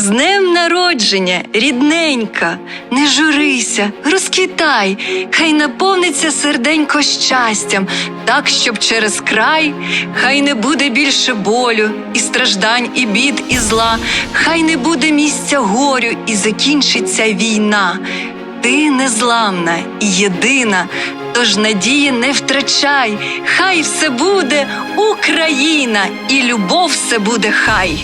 З днем народження, рідненька, не журися, розквітай, хай наповниться серденько щастям, так, щоб через край, хай не буде більше болю, і страждань, і бід, і зла, хай не буде місця горю, і закінчиться війна. Ти незламна і єдина, тож надії не втрачай, хай все буде Україна, і любов все буде хай.